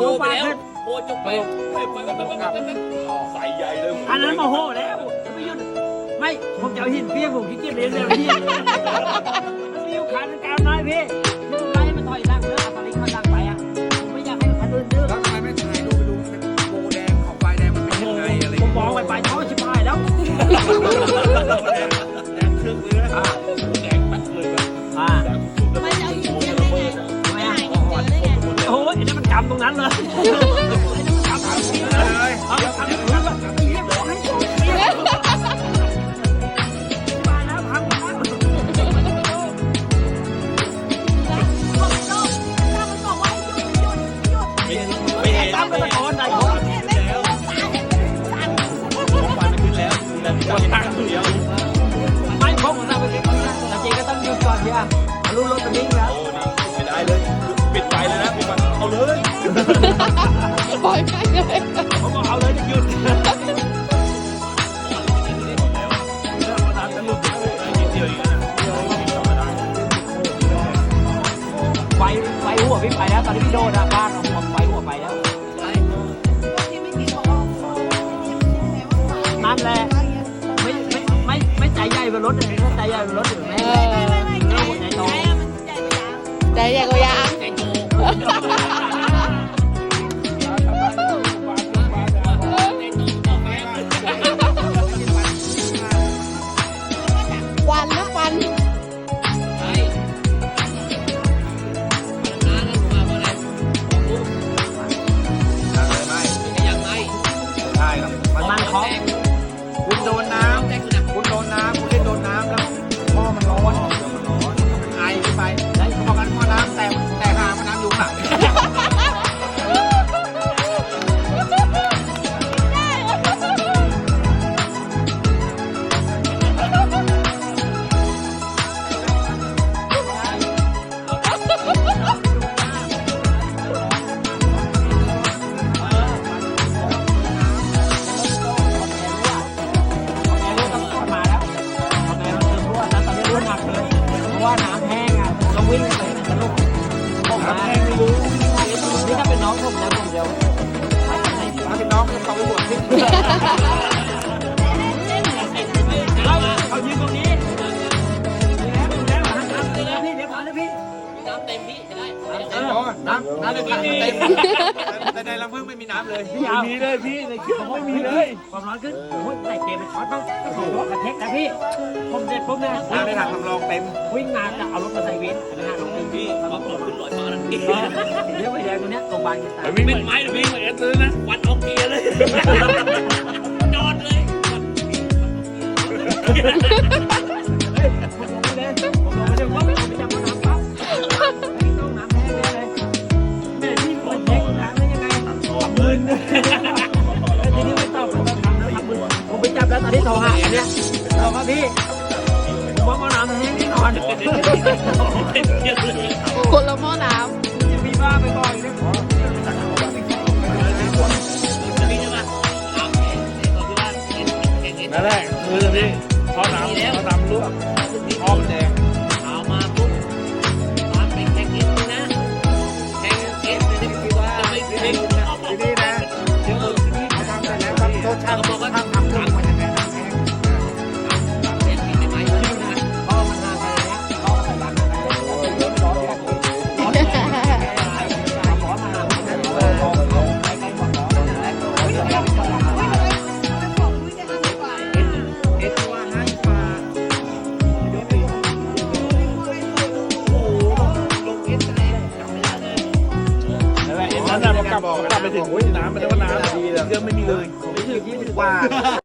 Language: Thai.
โอ้ไปแล้วโอ้จบไปไปไปไปไปใส่ใหญ่เลยอันนั้นโมโหแล้วไม่หยุดไม่ผมจะเอาหินเปี้ยงผมขี้เกียจเลี้ยงเลยพี่มันมีอยู่ขาดกลางน้อยพี่ที่ผมไล่ให้มันถอยหลังเนื้อตอนนี้เขาดังไปอะผมไม่อยากให้มันดื้อดื้อแล้วทำไมไม่ถ่ายรูปไปดูโบแดงของไฟแดงมันเป็นยังไงอะไรผมมองไปไปท้อชิบหายแล้ว นั่นมันกำตรงนั้นเลยไอ้นั่นมันกำตรงนี้เลยเลยเอากำตรงนี้เลยไอ้เหี้ยบอกให้โกงเปี้ยงมาแล้วพังมาแล้วบอกโลกถ้ามันบอกว่าหยุดหยุดหยุดไม่ไม่เห็นตั้มเป็นตะโกนใส่ผมเนี่ยไม่รู้ตายสั่นวันไม่ขึ้นแล้ว แล้วตอนที่พี่โดนอะบ้านเอาหัวไฟหัวไปแล้วที่ไม่กินบอกว่านั่นแหละ ไม่ไม่ไม่ไม่ใจใหญ่บนรถเลยถ้าใจใหญ่บนรถถึงแม่เอไม่อไม่ไม่ใจหัวใจใจโตมันใหญ่ไปยังใจใหญ่กว่ายางใจโตควันนะควัน สนุกผมมาแห้งไม่รู้นี่ถ้าเป็นน้องผมนะผมเดียวไปทางไหนดีวะถ้าเป็นน้องเขาไปบวชที่ น้ำน้ำในถังมันเต็มแต่ในลำพึ่งไม่มีน้ำเลยพี่เอามีเลยพี่ในเครื่องไม่มีเลยความร้อนขึ้นโอ้ยใส่เกมไปช็อตบ้างโอ้โหกระเทกนะพี่ผมเด็ดปุ๊บเนี่ยน้ำในถังสำรองเต็มวิ่งมาจะเอารถมาใส่วินนะฮะลงพื้นที่พี่มาปลดขึ้นลอยฟ้าแล้วพี่เดี๋ยวไปแดงตรงเนี้ยโรงพยาบาลกีตาเป็นไม้หรือพี่เอสเลยนะวันออกเกียร์เลยจอดเลย มึนทีนี้ไม่ตอบผมทำแล้วทำมึนผมไปจับแล้วตอนที่โทรหาอันเนี้ยบอกว่าพี่ผมว่าน้ำแห้งแน่นอนคนละหม้อน้จะมีบ้าไปก่อนเลย ช่างบอกว่าทำทำทำมันยังไงน้ำแห้งเล่นกินได้ไหมนพ่อมันห่างไปแล้วพ่อใส่ยางไปแล้วร้อนแบบนี้ร้อนแบบนี้ร้อนมาใกล้ๆบอกร้อนนะเอ็ดว่าให้มาเดี๋ยวพี่โอ้โหลงเอ็ดเลยจำไม่ได้เลย นั่นแหละเอ็นนั้นน่ะพอกลับกลับไปถึงอุ้ยน้ำมันได้ว่าน้ำดีเลยเครื่องไม่มีเลย ยี่สิบกว่า